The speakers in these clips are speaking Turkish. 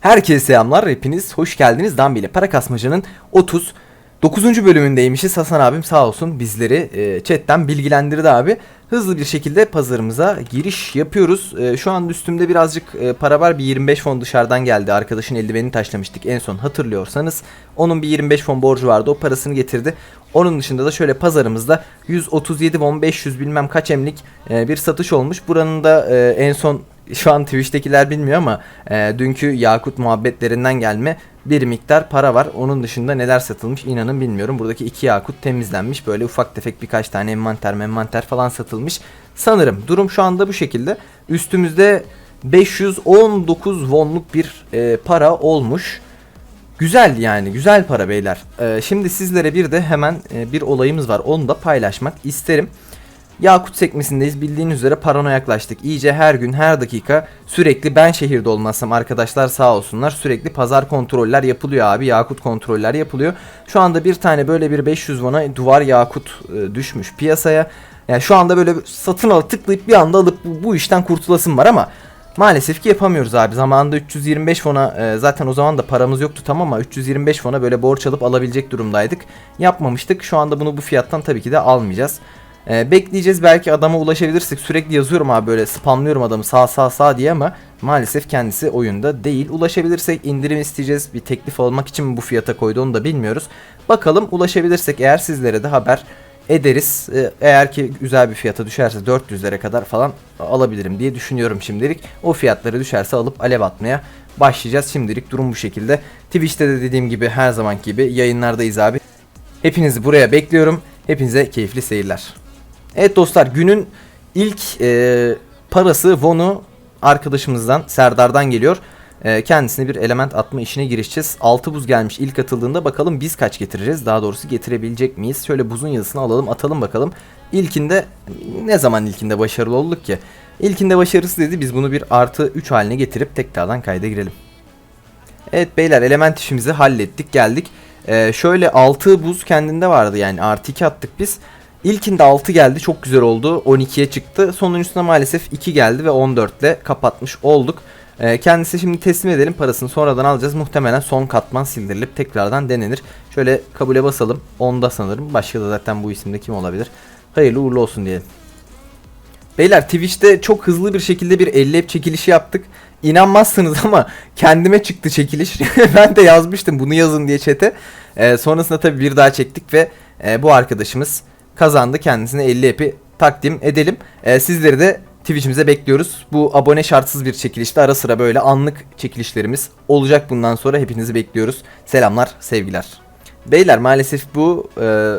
Herkese selamlar. Hepiniz hoş geldiniz. Dambili Para Kasmaca'nın 30 9. bölümündeymişiz. Hasan abim sağ olsun bizleri e, chatten bilgilendirdi abi. Hızlı bir şekilde pazarımıza giriş yapıyoruz. E, şu an üstümde birazcık e, para var. Bir 25 fon dışarıdan geldi. Arkadaşın eldivenini taşlamıştık en son hatırlıyorsanız. Onun bir 25 fon borcu vardı. O parasını getirdi. Onun dışında da şöyle pazarımızda 137 won 500 bilmem kaç emlik e, bir satış olmuş. Buranın da e, en son şu an Twitch'tekiler bilmiyor ama e, dünkü Yakut muhabbetlerinden gelme bir miktar para var. Onun dışında neler satılmış inanın bilmiyorum. Buradaki iki Yakut temizlenmiş. Böyle ufak tefek birkaç tane envanter envanter falan satılmış. Sanırım durum şu anda bu şekilde. Üstümüzde 519 wonluk bir e, para olmuş. Güzel yani güzel para beyler. Ee, şimdi sizlere bir de hemen e, bir olayımız var. Onu da paylaşmak isterim. Yakut sekmesindeyiz. Bildiğiniz üzere paranoya yaklaştık. İyice her gün her dakika sürekli ben şehirde olmazsam arkadaşlar sağ olsunlar sürekli pazar kontroller yapılıyor abi. Yakut kontroller yapılıyor. Şu anda bir tane böyle bir 500 won'a duvar yakut e, düşmüş piyasaya. Yani şu anda böyle satın alıp tıklayıp bir anda alıp bu, bu işten kurtulasım var ama Maalesef ki yapamıyoruz abi. Zamanında 325 fona e, zaten o zaman da paramız yoktu tamam ama 325 fona böyle borç alıp alabilecek durumdaydık. Yapmamıştık. Şu anda bunu bu fiyattan tabii ki de almayacağız. E, bekleyeceğiz belki adama ulaşabilirsek. Sürekli yazıyorum abi böyle spamlıyorum adamı sağ sağ sağ diye ama maalesef kendisi oyunda değil. Ulaşabilirsek indirim isteyeceğiz. Bir teklif almak için mi bu fiyata koydu onu da bilmiyoruz. Bakalım ulaşabilirsek eğer sizlere de haber ederiz. Ee, Eğer ki güzel bir fiyata düşerse 400'lere kadar falan alabilirim diye düşünüyorum şimdilik. O fiyatları düşerse alıp alev atmaya başlayacağız. Şimdilik durum bu şekilde. Twitch'te de dediğim gibi her zamanki gibi yayınlardayız abi. Hepinizi buraya bekliyorum. Hepinize keyifli seyirler. Evet dostlar günün ilk e, parası Von'u arkadaşımızdan Serdar'dan geliyor. E, kendisine bir element atma işine girişeceğiz. 6 buz gelmiş ilk atıldığında bakalım biz kaç getireceğiz. Daha doğrusu getirebilecek miyiz? Şöyle buzun yazısını alalım atalım bakalım. İlkinde ne zaman ilkinde başarılı olduk ki? İlkinde başarısız dedi biz bunu bir artı 3 haline getirip tekrardan kayda girelim. Evet beyler element işimizi hallettik geldik. Ee, şöyle 6 buz kendinde vardı yani artı 2 attık biz. İlkinde 6 geldi çok güzel oldu 12'ye çıktı. Sonuncusunda maalesef 2 geldi ve 14 ile kapatmış olduk. Ee, kendisi şimdi teslim edelim parasını sonradan alacağız. Muhtemelen son katman sildirilip tekrardan denenir. Şöyle kabule basalım. 10'da sanırım. Başka da zaten bu isimde kim olabilir? Hayırlı uğurlu olsun diyelim. Beyler Twitch'te çok hızlı bir şekilde bir 50 hep çekilişi yaptık. İnanmazsınız ama kendime çıktı çekiliş. ben de yazmıştım bunu yazın diye chat'e. Ee, sonrasında tabii bir daha çektik ve e, bu arkadaşımız kazandı. Kendisine 50 epi takdim edelim. Ee, sizleri de Twitch'imize bekliyoruz. Bu abone şartsız bir çekilişte ara sıra böyle anlık çekilişlerimiz olacak bundan sonra. Hepinizi bekliyoruz. Selamlar, sevgiler. Beyler maalesef bu e,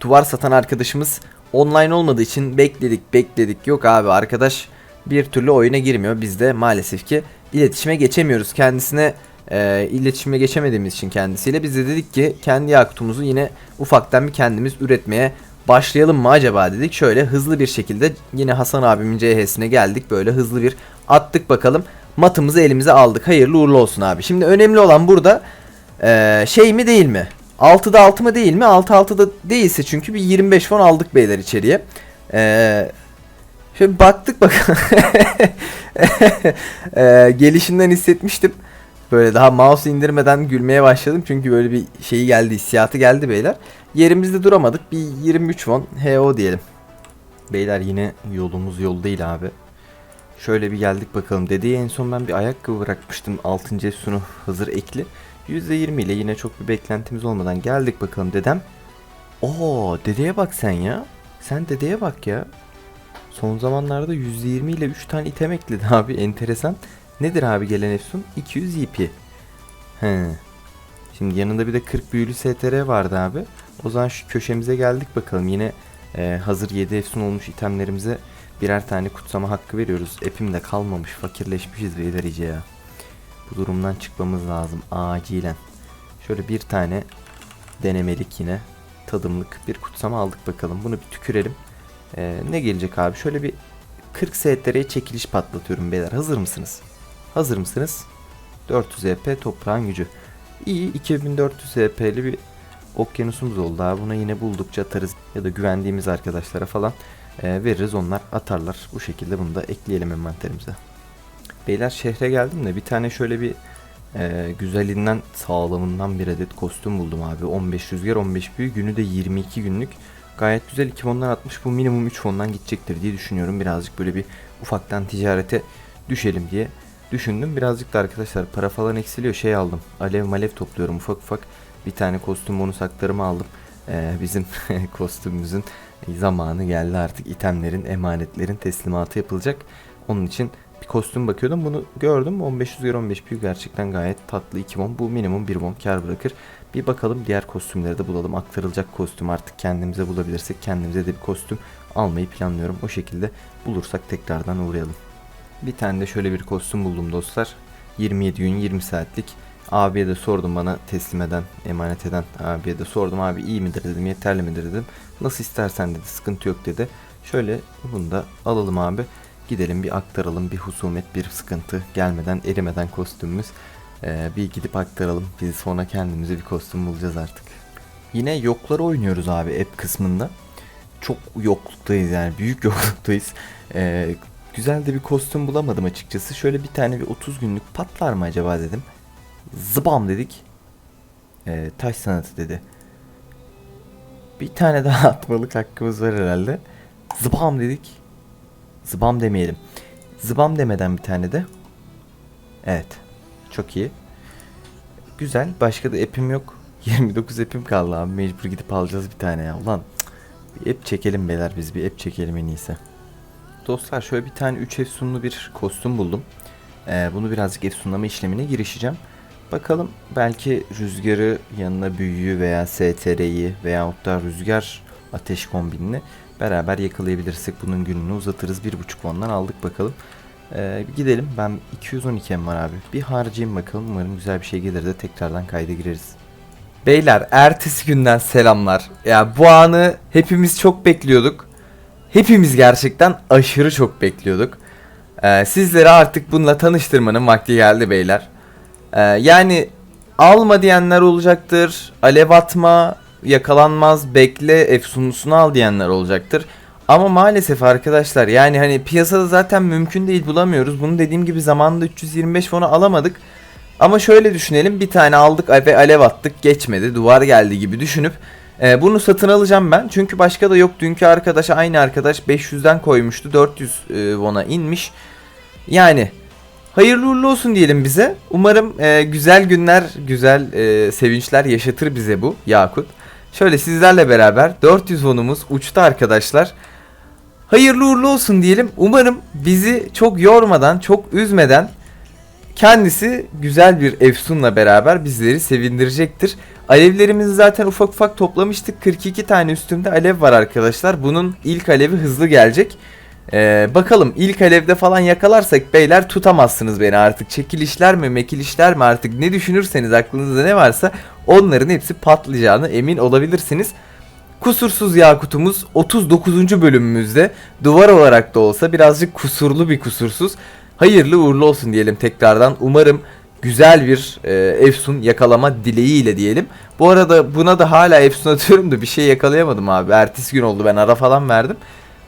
duvar satan arkadaşımız online olmadığı için bekledik bekledik. Yok abi arkadaş bir türlü oyuna girmiyor. Biz de maalesef ki iletişime geçemiyoruz. Kendisine e, iletişime geçemediğimiz için kendisiyle biz de dedik ki kendi yakutumuzu yine ufaktan bir kendimiz üretmeye başlayalım mı acaba dedik. Şöyle hızlı bir şekilde yine Hasan abimin CH'sine geldik. Böyle hızlı bir attık bakalım. Matımızı elimize aldık. Hayırlı uğurlu olsun abi. Şimdi önemli olan burada e, şey mi değil mi? 6'da 6 mı değil mi? 6 6'da değilse çünkü bir 25 fon aldık beyler içeriye. Eee Şöyle baktık bak. Eee, gelişinden hissetmiştim. Böyle daha mouse indirmeden gülmeye başladım. Çünkü böyle bir şeyi geldi, hissiyatı geldi beyler. Yerimizde duramadık. Bir 23 won HO diyelim. Beyler yine yolumuz yol değil abi. Şöyle bir geldik bakalım. Dedeye en son ben bir ayakkabı bırakmıştım. 6. Efsun'u hazır ekli. %20 ile yine çok bir beklentimiz olmadan geldik bakalım dedem. Oo dedeye bak sen ya. Sen dedeye bak ya. Son zamanlarda %20 ile 3 tane item ekledi abi enteresan. Nedir abi gelen Efsun? 200 EP. He. Şimdi yanında bir de 40 büyülü STR vardı abi. O zaman şu köşemize geldik bakalım. Yine e, hazır 7 Efsun olmuş itemlerimize birer tane kutsama hakkı veriyoruz. Epim de kalmamış. Fakirleşmişiz beyler iyice ya. Bu durumdan çıkmamız lazım acilen. Şöyle bir tane denemelik yine tadımlık bir kutsama aldık bakalım. Bunu bir tükürelim. Ee, ne gelecek abi? Şöyle bir 40 STR'ye çekiliş patlatıyorum beyler. Hazır mısınız? Hazır mısınız? 400 EP toprağın gücü. İyi 2400 EP'li bir okyanusumuz oldu abi. Buna yine buldukça atarız ya da güvendiğimiz arkadaşlara falan e, veririz onlar atarlar. Bu şekilde bunu da ekleyelim envanterimize. Beyler şehre geldim de bir tane şöyle bir e, güzelinden sağlamından bir adet kostüm buldum abi. 15 rüzgar 15 büyü günü de 22 günlük. Gayet güzel 2 fondan atmış bu minimum 3 fondan gidecektir diye düşünüyorum. Birazcık böyle bir ufaktan ticarete düşelim diye düşündüm. Birazcık da arkadaşlar para falan eksiliyor şey aldım. Alev malev topluyorum ufak ufak. Bir tane kostüm bonus haklarımı aldım. Ee, bizim kostümümüzün zamanı geldi artık itemlerin emanetlerin teslimatı yapılacak. Onun için bir kostüm bakıyordum. Bunu gördüm. 15 rüzgar 15 büyük gerçekten gayet tatlı 2 bon. Bu minimum 1 bon kar bırakır. Bir bakalım diğer kostümleri de bulalım. Aktarılacak kostüm artık kendimize bulabilirsek kendimize de bir kostüm almayı planlıyorum. O şekilde bulursak tekrardan uğrayalım. Bir tane de şöyle bir kostüm buldum dostlar. 27 gün 20 saatlik. Abiye de sordum bana teslim eden, emanet eden abiye de sordum. Abi iyi midir dedim, yeterli midir dedim. Nasıl istersen dedi, sıkıntı yok dedi. Şöyle bunu da alalım abi. Gidelim bir aktaralım, bir husumet, bir sıkıntı gelmeden, erimeden kostümümüz. Ee, bir gidip aktaralım. Biz sonra kendimize bir kostüm bulacağız artık. Yine yokları oynuyoruz abi app kısmında. Çok yokluktayız yani büyük yokluktayız. Ee, güzel de bir kostüm bulamadım açıkçası. Şöyle bir tane bir 30 günlük patlar mı acaba dedim. Zıbam dedik. Ee, taş sanatı dedi. Bir tane daha atmalık hakkımız var herhalde. Zıbam dedik. Zıbam demeyelim. Zıbam demeden bir tane de. Evet. Çok iyi. Güzel. Başka da app'im yok. 29 app'im kaldı abi. Mecbur gidip alacağız bir tane ya. Ulan bir app çekelim beyler biz. Bir app çekelim en iyisi. Dostlar şöyle bir tane 3 efsunlu bir kostüm buldum. Ee, bunu birazcık efsunlama işlemine girişeceğim. Bakalım belki rüzgarı yanına büyüyü veya STR'yi veyahut da rüzgar ateş kombinini beraber yakalayabilirsek bunun gününü uzatırız. 1.5 ondan aldık bakalım. Ee, gidelim. Ben 212 em var abi. Bir harcayayım bakalım. Umarım güzel bir şey gelir de tekrardan kayda gireriz. Beyler ertesi günden selamlar. Ya bu anı hepimiz çok bekliyorduk. Hepimiz gerçekten aşırı çok bekliyorduk. Ee, sizleri artık bununla tanıştırmanın vakti geldi beyler. Ee, yani alma diyenler olacaktır. Alev atma, yakalanmaz, bekle, efsunlusunu al diyenler olacaktır. Ama maalesef arkadaşlar yani hani piyasada zaten mümkün değil bulamıyoruz. Bunu dediğim gibi zamanında 325 fonu alamadık. Ama şöyle düşünelim bir tane aldık ve alev attık geçmedi duvar geldi gibi düşünüp e, bunu satın alacağım ben. Çünkü başka da yok. Dünkü arkadaş aynı arkadaş 500'den koymuştu 400 e, won'a inmiş. Yani hayırlı uğurlu olsun diyelim bize. Umarım e, güzel günler, güzel e, sevinçler yaşatır bize bu Yakut. Şöyle sizlerle beraber 400 won'umuz uçtu arkadaşlar. Hayırlı uğurlu olsun diyelim. Umarım bizi çok yormadan, çok üzmeden kendisi güzel bir efsunla beraber bizleri sevindirecektir. Alevlerimizi zaten ufak ufak toplamıştık. 42 tane üstümde alev var arkadaşlar. Bunun ilk alevi hızlı gelecek. Ee, bakalım ilk alevde falan yakalarsak beyler tutamazsınız beni artık. Çekilişler mi mekilişler mi artık ne düşünürseniz aklınızda ne varsa onların hepsi patlayacağını emin olabilirsiniz. Kusursuz Yakut'umuz 39. bölümümüzde duvar olarak da olsa birazcık kusurlu bir kusursuz. Hayırlı uğurlu olsun diyelim tekrardan. Umarım güzel bir e, Efsun yakalama dileğiyle diyelim. Bu arada buna da hala Efsun atıyorum da bir şey yakalayamadım abi. Ertesi gün oldu ben ara falan verdim.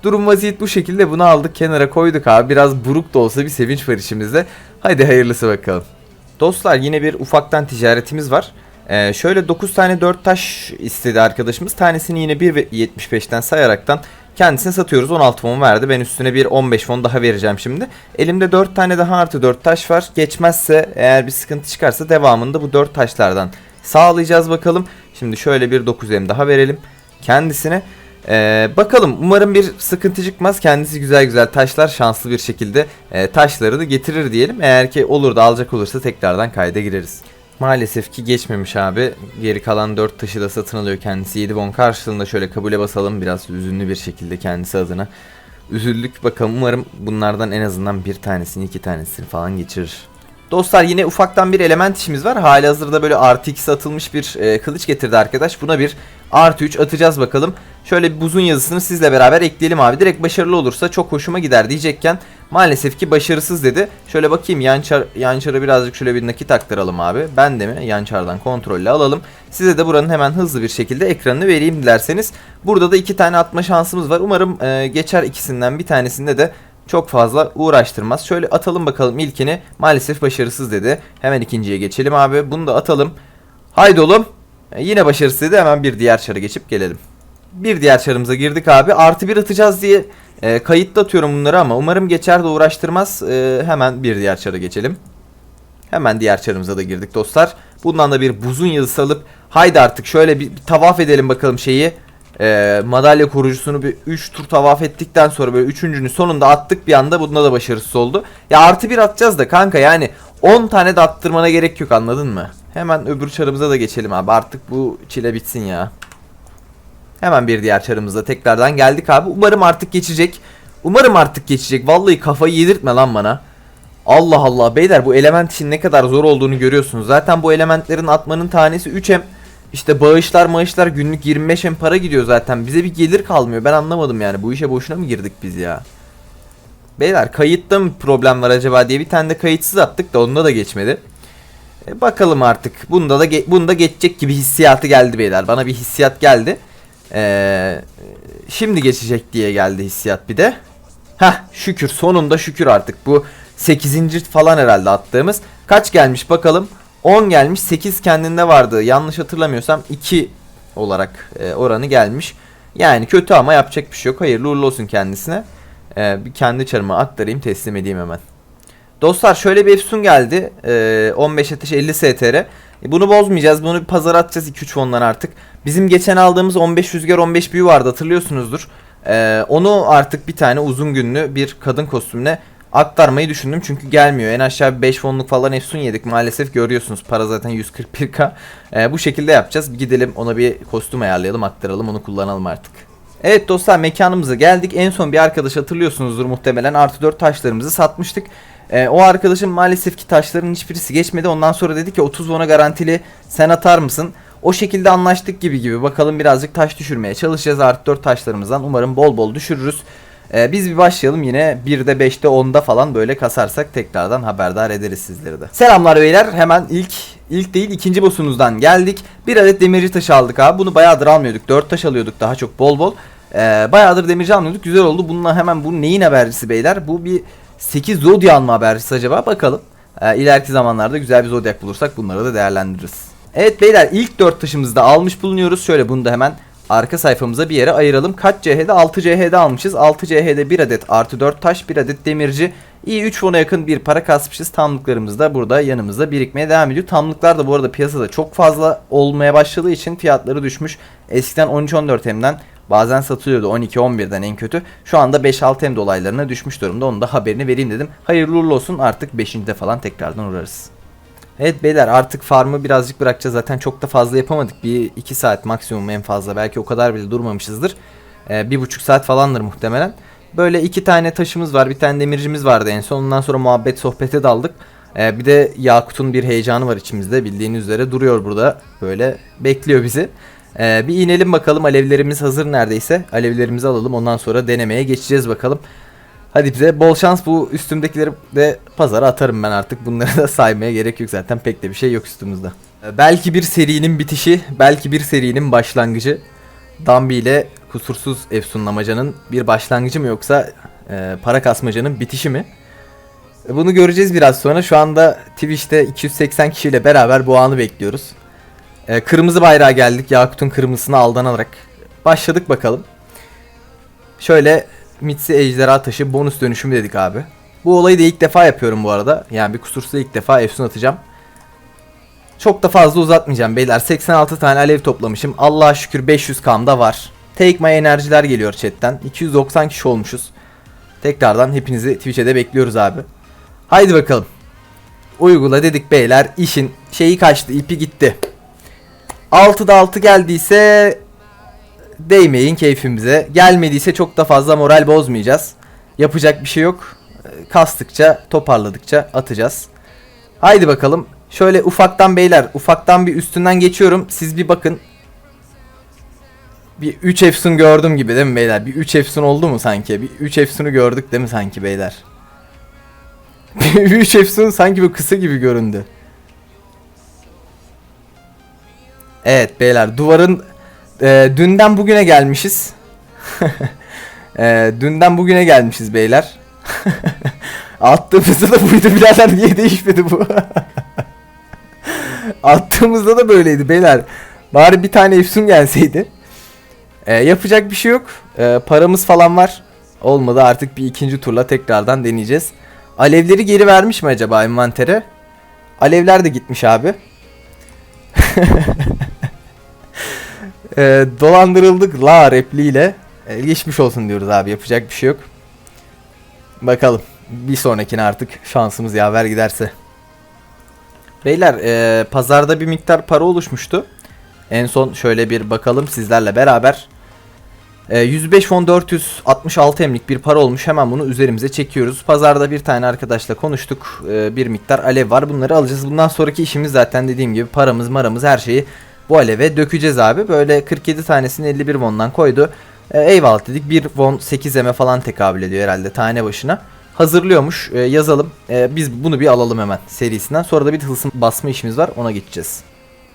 Durum vaziyet bu şekilde bunu aldık kenara koyduk abi. Biraz buruk da olsa bir sevinç var içimizde. Haydi hayırlısı bakalım. Dostlar yine bir ufaktan ticaretimiz var. Ee, şöyle 9 tane 4 taş istedi arkadaşımız. Tanesini yine 1.75'ten sayaraktan kendisine satıyoruz. 16 fon verdi. Ben üstüne bir 15 fon daha vereceğim şimdi. Elimde 4 tane daha artı 4 taş var. Geçmezse eğer bir sıkıntı çıkarsa devamında bu 4 taşlardan sağlayacağız bakalım. Şimdi şöyle bir 9 em daha verelim kendisine. Ee, bakalım umarım bir sıkıntı çıkmaz. Kendisi güzel güzel taşlar şanslı bir şekilde e, taşlarını getirir diyelim. Eğer ki olur da alacak olursa tekrardan kayda gireriz. Maalesef ki geçmemiş abi. Geri kalan 4 taşı da satın alıyor kendisi. 7 bon karşılığında şöyle kabule basalım. Biraz üzünlü bir şekilde kendisi adına. Üzüldük bakalım umarım bunlardan en azından bir tanesini iki tanesini falan geçirir. Dostlar yine ufaktan bir element işimiz var. Hali hazırda böyle artı 2 atılmış bir e, kılıç getirdi arkadaş. Buna bir Artı 3 atacağız bakalım. Şöyle bir buzun yazısını sizle beraber ekleyelim abi. Direkt başarılı olursa çok hoşuma gider diyecekken maalesef ki başarısız dedi. Şöyle bakayım yançar, yançara birazcık şöyle bir nakit aktaralım abi. Ben de mi yançardan kontrolle alalım. Size de buranın hemen hızlı bir şekilde ekranını vereyim dilerseniz. Burada da iki tane atma şansımız var. Umarım e, geçer ikisinden bir tanesinde de çok fazla uğraştırmaz. Şöyle atalım bakalım ilkini. Maalesef başarısız dedi. Hemen ikinciye geçelim abi. Bunu da atalım. Haydi oğlum. E, yine başarısız dedi. Hemen bir diğer çara geçip gelelim. Bir diğer çarımıza girdik abi. Artı bir atacağız diye e, kayıtta atıyorum bunları ama umarım geçer de uğraştırmaz. E, hemen bir diğer çara geçelim. Hemen diğer çarımıza da girdik dostlar. Bundan da bir buzun yazısı alıp haydi artık şöyle bir, bir tavaf edelim bakalım şeyi. Ee, madalya korucusunu bir 3 tur tavaf ettikten sonra böyle üçüncünün sonunda attık bir anda bunda da başarısız oldu. Ya artı bir atacağız da kanka yani 10 tane de attırmana gerek yok anladın mı? Hemen öbür çarımıza da geçelim abi artık bu çile bitsin ya. Hemen bir diğer çarımıza tekrardan geldik abi. Umarım artık geçecek. Umarım artık geçecek. Vallahi kafayı yedirtme lan bana. Allah Allah beyler bu element için ne kadar zor olduğunu görüyorsunuz. Zaten bu elementlerin atmanın tanesi 3M. İşte bağışlar maaşlar günlük 25M para gidiyor zaten. Bize bir gelir kalmıyor. Ben anlamadım yani. Bu işe boşuna mı girdik biz ya? Beyler kayıtta mı problem var acaba diye bir tane de kayıtsız attık da onda da geçmedi. E, bakalım artık. Bunda da bunda geçecek gibi hissiyatı geldi beyler. Bana bir hissiyat geldi. Ee, şimdi geçecek diye geldi hissiyat bir de. Heh şükür sonunda şükür artık bu 8. falan herhalde attığımız. Kaç gelmiş bakalım. 10 gelmiş 8 kendinde vardı. Yanlış hatırlamıyorsam 2 olarak e, oranı gelmiş. Yani kötü ama yapacak bir şey yok. Hayırlı uğurlu olsun kendisine. Ee, bir kendi çarıma aktarayım teslim edeyim hemen. Dostlar şöyle bir efsun geldi. Ee, 15 ateş 50 STR. E, Bunu bozmayacağız. Bunu bir pazara atacağız 2-3 fondan artık. Bizim geçen aldığımız 15 rüzgar 15 büyü vardı hatırlıyorsunuzdur. Ee, onu artık bir tane uzun günlü bir kadın kostümüne aktarmayı düşündüm. Çünkü gelmiyor. En aşağı bir 5 fonluk falan efsun yedik. Maalesef görüyorsunuz. Para zaten 141k. Ee, bu şekilde yapacağız. Gidelim ona bir kostüm ayarlayalım aktaralım onu kullanalım artık. Evet dostlar mekanımıza geldik. En son bir arkadaş hatırlıyorsunuzdur muhtemelen. Artı 4 taşlarımızı satmıştık. Ee, o arkadaşın maalesef ki taşların hiçbirisi geçmedi. Ondan sonra dedi ki 30 won'a garantili sen atar mısın? O şekilde anlaştık gibi gibi. Bakalım birazcık taş düşürmeye çalışacağız. Artı 4 taşlarımızdan umarım bol bol düşürürüz. Ee, biz bir başlayalım yine 1'de 5'te 10'da falan böyle kasarsak tekrardan haberdar ederiz sizleri de. Selamlar beyler. Hemen ilk ilk değil ikinci boss'umuzdan geldik. Bir adet demirci taşı aldık abi. Bunu bayağıdır almıyorduk. 4 taş alıyorduk daha çok bol bol. Ee, bayağıdır demirci almıyorduk. Güzel oldu. Bununla hemen bu neyin habercisi beyler? Bu bir 8 zodya mı habercisi acaba? Bakalım. Ee, ileriki zamanlarda güzel bir zodyak bulursak bunları da değerlendiririz. Evet beyler ilk 4 taşımızı da almış bulunuyoruz. Şöyle bunu da hemen arka sayfamıza bir yere ayıralım. Kaç CH'de? 6 CH'de almışız. 6 CH'de 1 adet artı 4 taş, 1 adet demirci. İyi 3 fona yakın bir para kasmışız. Tamlıklarımız da burada yanımızda birikmeye devam ediyor. Tamlıklar da bu arada piyasada çok fazla olmaya başladığı için fiyatları düşmüş. Eskiden 13-14 hemden bazen satılıyordu 12-11'den en kötü. Şu anda 5-6 hem dolaylarına düşmüş durumda. Onun da haberini vereyim dedim. Hayırlı uğurlu olsun artık 5'inde falan tekrardan uğrarız. Evet beyler artık farmı birazcık bırakacağız. Zaten çok da fazla yapamadık. Bir iki saat maksimum en fazla. Belki o kadar bile durmamışızdır. Ee, bir buçuk saat falandır muhtemelen. Böyle iki tane taşımız var. Bir tane demircimiz vardı en son. Ondan sonra muhabbet sohbete daldık. Ee, bir de Yakut'un bir heyecanı var içimizde. Bildiğiniz üzere duruyor burada. Böyle bekliyor bizi. Ee, bir inelim bakalım. Alevlerimiz hazır neredeyse. Alevlerimizi alalım. Ondan sonra denemeye geçeceğiz bakalım. Hadi bize bol şans bu üstümdekileri de pazara atarım ben artık. Bunları da saymaya gerek yok zaten pek de bir şey yok üstümüzde. Ee, Belki bir serinin bitişi, belki bir serinin başlangıcı. Dambi ile kusursuz efsunlamacanın bir başlangıcı mı yoksa e, para kasmacanın bitişi mi? E, Bunu göreceğiz biraz sonra. Şu anda Twitch'te 280 kişiyle beraber bu anı bekliyoruz. E, kırmızı bayrağa geldik. Yakut'un kırmızısına aldanarak. Başladık bakalım. Şöyle Mitsi ejderha taşı bonus dönüşümü dedik abi. Bu olayı da ilk defa yapıyorum bu arada. Yani bir kusursuz ilk defa efsun atacağım. Çok da fazla uzatmayacağım beyler. 86 tane alev toplamışım. Allah'a şükür 500 kamda var. Take my enerjiler geliyor chatten. 290 kişi olmuşuz. Tekrardan hepinizi Twitch'e de bekliyoruz abi. Haydi bakalım. Uygula dedik beyler. İşin şeyi kaçtı, ipi gitti. 6'da 6 geldiyse değmeyin keyfimize. Gelmediyse çok da fazla moral bozmayacağız. Yapacak bir şey yok. Kastıkça, toparladıkça atacağız. Haydi bakalım. Şöyle ufaktan beyler, ufaktan bir üstünden geçiyorum. Siz bir bakın. Bir 3 Efsun gördüm gibi değil mi beyler? Bir 3 Efsun oldu mu sanki? Bir 3 Efsun'u gördük değil mi sanki beyler? Bir 3 Efsun sanki bu kısa gibi göründü. Evet beyler duvarın e, dünden bugüne gelmişiz. e, dünden bugüne gelmişiz beyler. Attığımızda da buydu birader niye değişmedi bu? Attığımızda da böyleydi beyler. Bari bir tane Efsun gelseydi. E, yapacak bir şey yok. E, paramız falan var. Olmadı artık bir ikinci turla tekrardan deneyeceğiz. Alevleri geri vermiş mi acaba envantere? Alevler de gitmiş abi. E, dolandırıldık la repliğiyle. E, geçmiş olsun diyoruz abi yapacak bir şey yok. Bakalım bir sonrakine artık şansımız yaver giderse. Beyler e, pazarda bir miktar para oluşmuştu. En son şöyle bir bakalım sizlerle beraber. E, 105 fon 466 emlik bir para olmuş. Hemen bunu üzerimize çekiyoruz. Pazarda bir tane arkadaşla konuştuk. E, bir miktar alev var. Bunları alacağız. Bundan sonraki işimiz zaten dediğim gibi paramız maramız her şeyi bu aleve dökeceğiz abi. Böyle 47 tanesini 51 won'dan koydu. E, eyvallah dedik. 1 won 8 eme falan tekabül ediyor herhalde tane başına. Hazırlıyormuş. E, yazalım. E, biz bunu bir alalım hemen serisinden. Sonra da bir tılsım basma işimiz var. Ona geçeceğiz.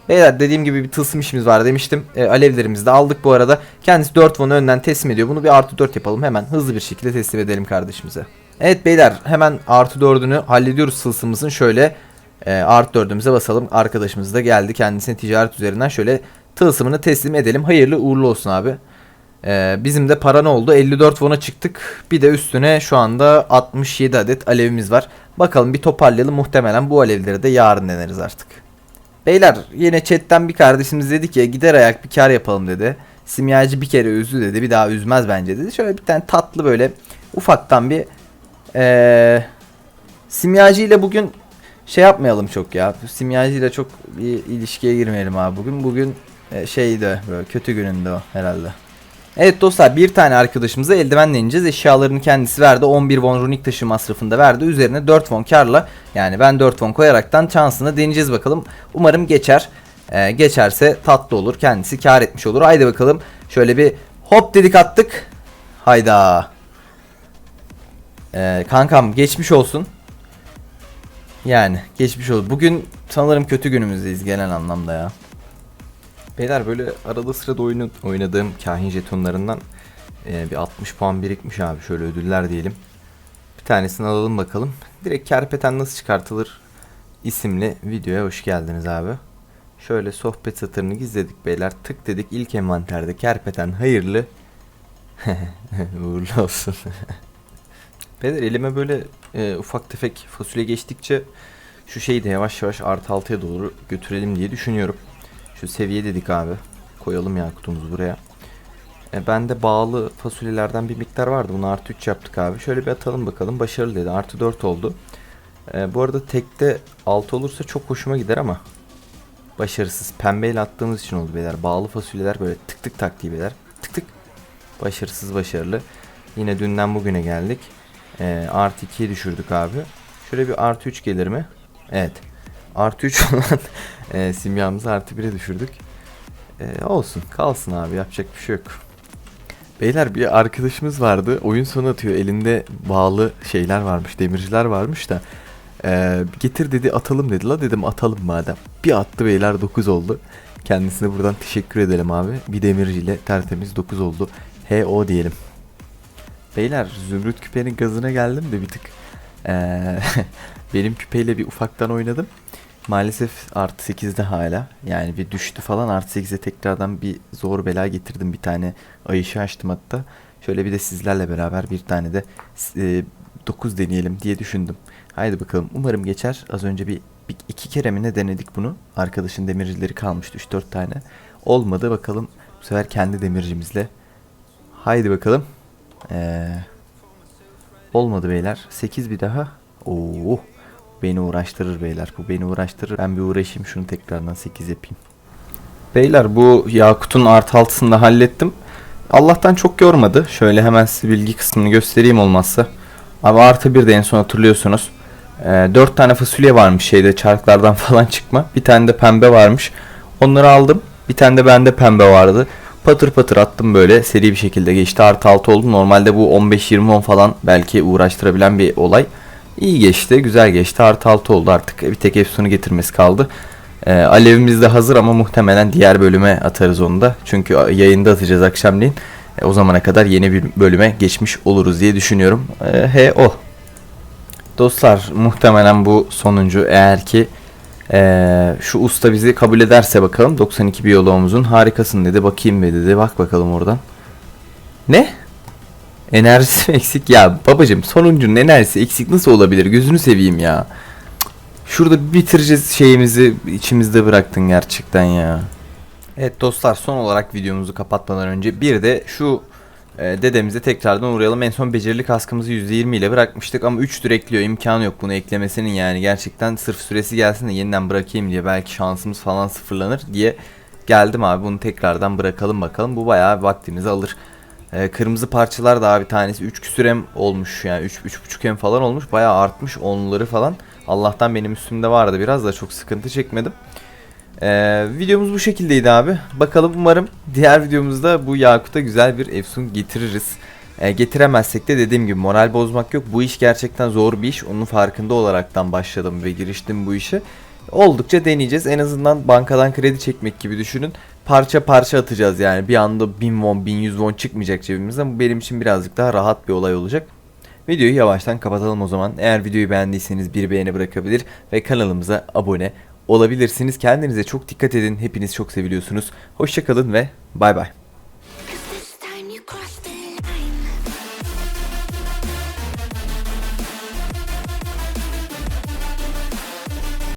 Beyler dediğim gibi bir tılsım işimiz var demiştim. E, alevlerimizi de aldık bu arada. Kendisi 4 won'u önden teslim ediyor. Bunu bir artı 4 yapalım. Hemen hızlı bir şekilde teslim edelim kardeşimize. Evet beyler hemen artı 4'ünü hallediyoruz tılsımımızın. Şöyle e, artı 4'ümüze basalım. Arkadaşımız da geldi. Kendisine ticaret üzerinden şöyle tılsımını teslim edelim. Hayırlı uğurlu olsun abi. Ee, bizim de para ne oldu? 54 won'a çıktık. Bir de üstüne şu anda 67 adet alevimiz var. Bakalım bir toparlayalım. Muhtemelen bu alevleri de yarın deneriz artık. Beyler yine chatten bir kardeşimiz dedi ki gider ayak bir kar yapalım dedi. Simyacı bir kere üzdü dedi. Bir daha üzmez bence dedi. Şöyle bir tane tatlı böyle ufaktan bir ee, simyacı ile bugün şey yapmayalım çok ya. Simyacı ile çok bir ilişkiye girmeyelim abi bugün. Bugün e, şeydi böyle kötü gününde o herhalde. Evet dostlar bir tane arkadaşımıza eldivenle ineceğiz. Eşyalarını kendisi verdi. 11 won runik taşı masrafında verdi. Üzerine 4 won karla yani ben 4 won koyaraktan şansını deneyeceğiz bakalım. Umarım geçer. Ee, geçerse tatlı olur. Kendisi kar etmiş olur. Haydi bakalım. Şöyle bir hop dedik attık. Hayda. Ee, kankam geçmiş olsun. Yani geçmiş olsun. Bugün sanırım kötü günümüzdeyiz genel anlamda ya. Beyler böyle arada sırada oyunu, oynadığım kahin jetonlarından e, bir 60 puan birikmiş abi. Şöyle ödüller diyelim. Bir tanesini alalım bakalım. Direkt kerpeten nasıl çıkartılır isimli videoya hoş geldiniz abi. Şöyle sohbet satırını gizledik beyler. Tık dedik ilk envanterde kerpeten hayırlı. Uğurlu olsun. beyler elime böyle e, ufak tefek fasulye geçtikçe şu şeyi de yavaş yavaş artı altıya doğru götürelim diye düşünüyorum. Şu seviye dedik abi. Koyalım ya kutumuzu buraya. E, bende bağlı fasulyelerden bir miktar vardı. Bunu artı 3 yaptık abi. Şöyle bir atalım bakalım. Başarılı dedi. Artı 4 oldu. E, bu arada tekte 6 olursa çok hoşuma gider ama başarısız. Pembeyle attığımız için oldu beyler. Bağlı fasulyeler böyle tık tık taktiği beyler. Tık tık. Başarısız başarılı. Yine dünden bugüne geldik. E, artı 2'ye düşürdük abi. Şöyle bir artı 3 gelir mi? Evet. Artı 3 olan e, simyamızı artı 1'e düşürdük. E, olsun kalsın abi yapacak bir şey yok. Beyler bir arkadaşımız vardı oyun sonu atıyor elinde bağlı şeyler varmış demirciler varmış da e, getir dedi atalım dedi la dedim atalım madem. Bir attı beyler 9 oldu. Kendisine buradan teşekkür edelim abi. Bir demirciyle tertemiz 9 oldu. HO diyelim. Beyler zümrüt küpenin gazına geldim de bir tık. Ee, benim küpeyle bir ufaktan oynadım. Maalesef artı 8'de hala. Yani bir düştü falan artı 8'e tekrardan bir zor bela getirdim. Bir tane ayışı açtım hatta. Şöyle bir de sizlerle beraber bir tane de e, 9 deneyelim diye düşündüm. Haydi bakalım. Umarım geçer. Az önce bir, bir iki kere mi ne denedik bunu? Arkadaşın demircileri kalmıştı 3-4 tane. Olmadı bakalım. Bu sefer kendi demircimizle. Haydi bakalım. Ee, olmadı beyler. 8 bir daha. Oo. Beni uğraştırır beyler. Bu beni uğraştırır. Ben bir uğraşayım şunu tekrardan 8 yapayım. Beyler bu Yakut'un artı altısını da hallettim. Allah'tan çok yormadı. Şöyle hemen size bilgi kısmını göstereyim olmazsa. Abi artı bir de en son hatırlıyorsunuz. Ee, 4 tane fasulye varmış şeyde çarklardan falan çıkma. Bir tane de pembe varmış. Onları aldım. Bir tane de bende pembe vardı. Patır patır attım böyle seri bir şekilde geçti. Artı 6 oldu. Normalde bu 15-20 on falan belki uğraştırabilen bir olay. İyi geçti. Güzel geçti. Artı 6 oldu artık. Bir tek Efsun'u getirmesi kaldı. Ee, alevimiz de hazır ama muhtemelen diğer bölüme atarız onu da. Çünkü yayında atacağız akşamleyin. E, o zamana kadar yeni bir bölüme geçmiş oluruz diye düşünüyorum. E, he o. Dostlar muhtemelen bu sonuncu eğer ki e, şu usta bizi kabul ederse bakalım 92 biyoloğumuzun harikasın dedi bakayım be dedi bak bakalım oradan. Ne? Enerjisi eksik? Ya babacım sonuncunun enerjisi eksik nasıl olabilir? Gözünü seveyim ya. Şurada bitireceğiz şeyimizi içimizde bıraktın gerçekten ya. Evet dostlar son olarak videomuzu kapatmadan önce bir de şu e, dedemize tekrardan uğrayalım. En son becerili kaskımızı %20 ile bırakmıştık ama 3 tür ekliyor. imkanı yok bunu eklemesinin yani. Gerçekten sırf süresi gelsin de yeniden bırakayım diye belki şansımız falan sıfırlanır diye geldim abi. Bunu tekrardan bırakalım bakalım. Bu bayağı vaktimizi alır. E, kırmızı parçalar da abi tanesi 3 küsür olmuş yani 3 3.5 hem falan olmuş. Bayağı artmış onları falan. Allah'tan benim üstümde vardı biraz da çok sıkıntı çekmedim. Ee, videomuz bu şekildeydi abi. Bakalım umarım diğer videomuzda bu Yakut'a güzel bir Efsun getiririz. Ee, getiremezsek de dediğim gibi moral bozmak yok. Bu iş gerçekten zor bir iş. Onun farkında olaraktan başladım ve giriştim bu işe. Oldukça deneyeceğiz. En azından bankadan kredi çekmek gibi düşünün. Parça parça atacağız yani. Bir anda 1000 won, 1100 won çıkmayacak cebimizden. Bu benim için birazcık daha rahat bir olay olacak. Videoyu yavaştan kapatalım o zaman. Eğer videoyu beğendiyseniz bir beğeni bırakabilir ve kanalımıza abone olabilirsiniz. Kendinize çok dikkat edin. Hepiniz çok seviliyorsunuz. Hoşçakalın ve bay bay.